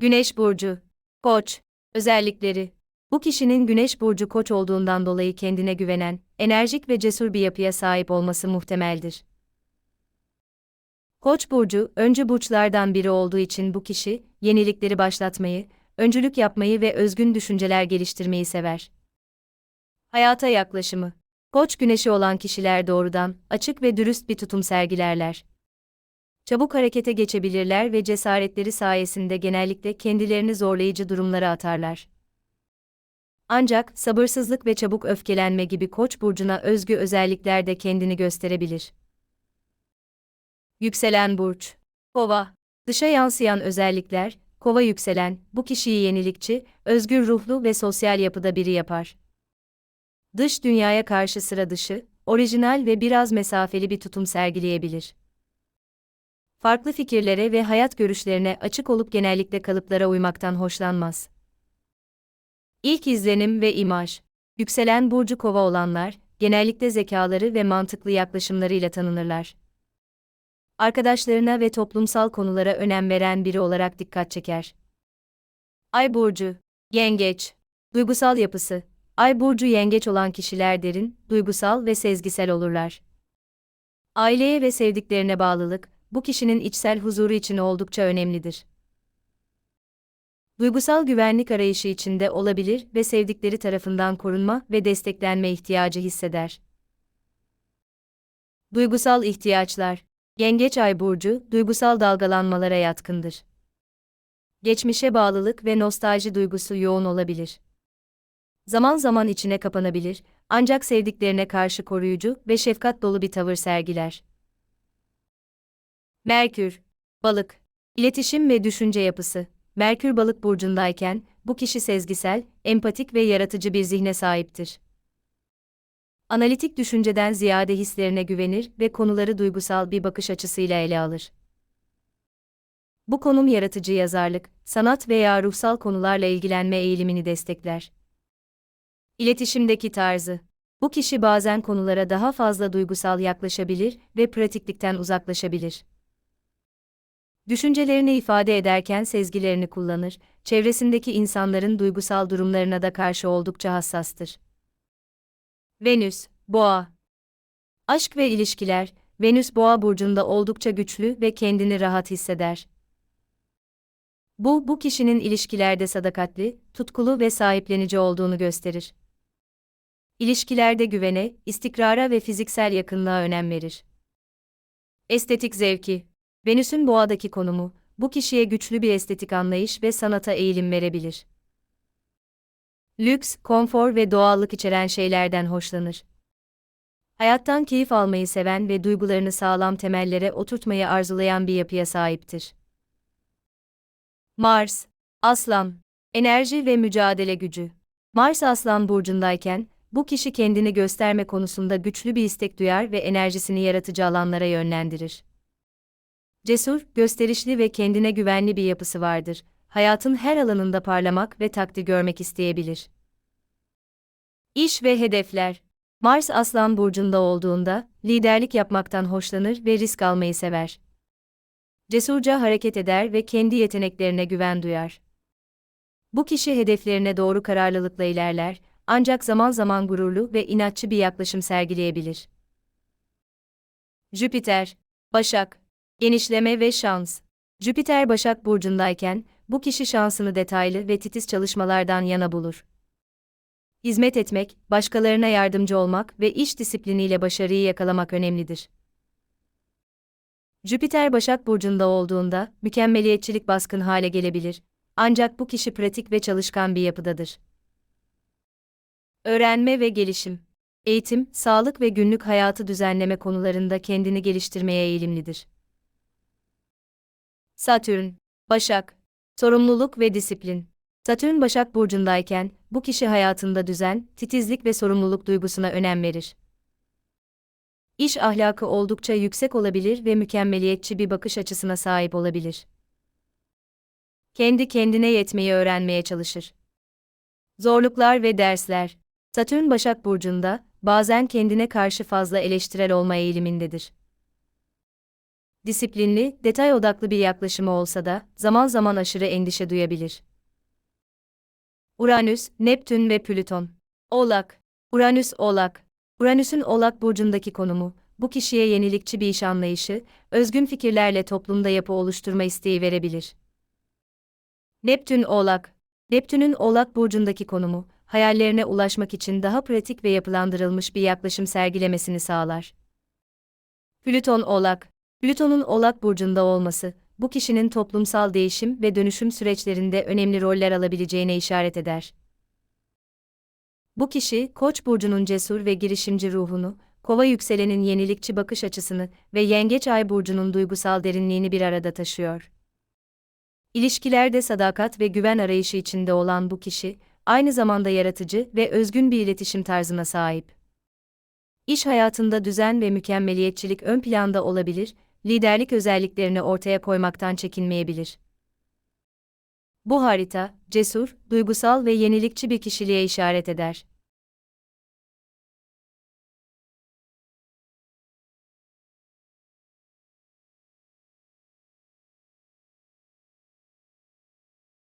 Güneş burcu. Koç. Özellikleri. Bu kişinin Güneş burcu Koç olduğundan dolayı kendine güvenen, enerjik ve cesur bir yapıya sahip olması muhtemeldir. Koç burcu öncü burçlardan biri olduğu için bu kişi yenilikleri başlatmayı, öncülük yapmayı ve özgün düşünceler geliştirmeyi sever. Hayata yaklaşımı. Koç güneşi olan kişiler doğrudan, açık ve dürüst bir tutum sergilerler. Çabuk harekete geçebilirler ve cesaretleri sayesinde genellikle kendilerini zorlayıcı durumlara atarlar. Ancak sabırsızlık ve çabuk öfkelenme gibi Koç burcuna özgü özellikler de kendini gösterebilir. Yükselen burç. Kova. Dışa yansıyan özellikler, Kova yükselen, bu kişiyi yenilikçi, özgür ruhlu ve sosyal yapıda biri yapar. Dış dünyaya karşı sıra dışı, orijinal ve biraz mesafeli bir tutum sergileyebilir. Farklı fikirlere ve hayat görüşlerine açık olup genellikle kalıplara uymaktan hoşlanmaz. İlk izlenim ve imaj. Yükselen burcu kova olanlar, genellikle zekaları ve mantıklı yaklaşımlarıyla tanınırlar. Arkadaşlarına ve toplumsal konulara önem veren biri olarak dikkat çeker. Ay burcu, yengeç, duygusal yapısı. Ay burcu yengeç olan kişiler derin, duygusal ve sezgisel olurlar. Aileye ve sevdiklerine bağlılık, bu kişinin içsel huzuru için oldukça önemlidir. Duygusal güvenlik arayışı içinde olabilir ve sevdikleri tarafından korunma ve desteklenme ihtiyacı hisseder. Duygusal ihtiyaçlar Yengeç ay burcu, duygusal dalgalanmalara yatkındır. Geçmişe bağlılık ve nostalji duygusu yoğun olabilir. Zaman zaman içine kapanabilir, ancak sevdiklerine karşı koruyucu ve şefkat dolu bir tavır sergiler. Merkür, balık, iletişim ve düşünce yapısı. Merkür balık burcundayken, bu kişi sezgisel, empatik ve yaratıcı bir zihne sahiptir analitik düşünceden ziyade hislerine güvenir ve konuları duygusal bir bakış açısıyla ele alır. Bu konum yaratıcı yazarlık, sanat veya ruhsal konularla ilgilenme eğilimini destekler. İletişimdeki tarzı bu kişi bazen konulara daha fazla duygusal yaklaşabilir ve pratiklikten uzaklaşabilir. Düşüncelerini ifade ederken sezgilerini kullanır, çevresindeki insanların duygusal durumlarına da karşı oldukça hassastır. Venüs, Boğa. Aşk ve ilişkiler, Venüs Boğa burcunda oldukça güçlü ve kendini rahat hisseder. Bu, bu kişinin ilişkilerde sadakatli, tutkulu ve sahiplenici olduğunu gösterir. İlişkilerde güvene, istikrara ve fiziksel yakınlığa önem verir. Estetik zevki. Venüs'ün boğadaki konumu, bu kişiye güçlü bir estetik anlayış ve sanata eğilim verebilir lüks, konfor ve doğallık içeren şeylerden hoşlanır. Hayattan keyif almayı seven ve duygularını sağlam temellere oturtmayı arzulayan bir yapıya sahiptir. Mars, Aslan, enerji ve mücadele gücü. Mars Aslan burcundayken, bu kişi kendini gösterme konusunda güçlü bir istek duyar ve enerjisini yaratıcı alanlara yönlendirir. Cesur, gösterişli ve kendine güvenli bir yapısı vardır hayatın her alanında parlamak ve takdir görmek isteyebilir. İş ve hedefler Mars Aslan burcunda olduğunda liderlik yapmaktan hoşlanır ve risk almayı sever. Cesurca hareket eder ve kendi yeteneklerine güven duyar. Bu kişi hedeflerine doğru kararlılıkla ilerler, ancak zaman zaman gururlu ve inatçı bir yaklaşım sergileyebilir. Jüpiter, Başak, genişleme ve şans. Jüpiter Başak burcundayken bu kişi şansını detaylı ve titiz çalışmalardan yana bulur. Hizmet etmek, başkalarına yardımcı olmak ve iş disipliniyle başarıyı yakalamak önemlidir. Jüpiter Başak Burcu'nda olduğunda, mükemmeliyetçilik baskın hale gelebilir. Ancak bu kişi pratik ve çalışkan bir yapıdadır. Öğrenme ve gelişim Eğitim, sağlık ve günlük hayatı düzenleme konularında kendini geliştirmeye eğilimlidir. Satürn, Başak, Sorumluluk ve disiplin. Satürn Başak burcundayken bu kişi hayatında düzen, titizlik ve sorumluluk duygusuna önem verir. İş ahlakı oldukça yüksek olabilir ve mükemmeliyetçi bir bakış açısına sahip olabilir. Kendi kendine yetmeyi öğrenmeye çalışır. Zorluklar ve dersler. Satürn Başak burcunda bazen kendine karşı fazla eleştirel olma eğilimindedir. Disiplinli, detay odaklı bir yaklaşımı olsa da zaman zaman aşırı endişe duyabilir. Uranüs, Neptün ve Plüton. Oğlak. Uranüs Oğlak. Uranüs'ün Oğlak burcundaki konumu, bu kişiye yenilikçi bir iş anlayışı, özgün fikirlerle toplumda yapı oluşturma isteği verebilir. Neptün Oğlak. Neptün'ün Oğlak burcundaki konumu, hayallerine ulaşmak için daha pratik ve yapılandırılmış bir yaklaşım sergilemesini sağlar. Plüton Oğlak. Plüton'un Oğlak burcunda olması, bu kişinin toplumsal değişim ve dönüşüm süreçlerinde önemli roller alabileceğine işaret eder. Bu kişi, Koç burcunun cesur ve girişimci ruhunu, Kova yükselenin yenilikçi bakış açısını ve Yengeç Ay burcunun duygusal derinliğini bir arada taşıyor. İlişkilerde sadakat ve güven arayışı içinde olan bu kişi, aynı zamanda yaratıcı ve özgün bir iletişim tarzına sahip. İş hayatında düzen ve mükemmeliyetçilik ön planda olabilir, liderlik özelliklerini ortaya koymaktan çekinmeyebilir. Bu harita, cesur, duygusal ve yenilikçi bir kişiliğe işaret eder.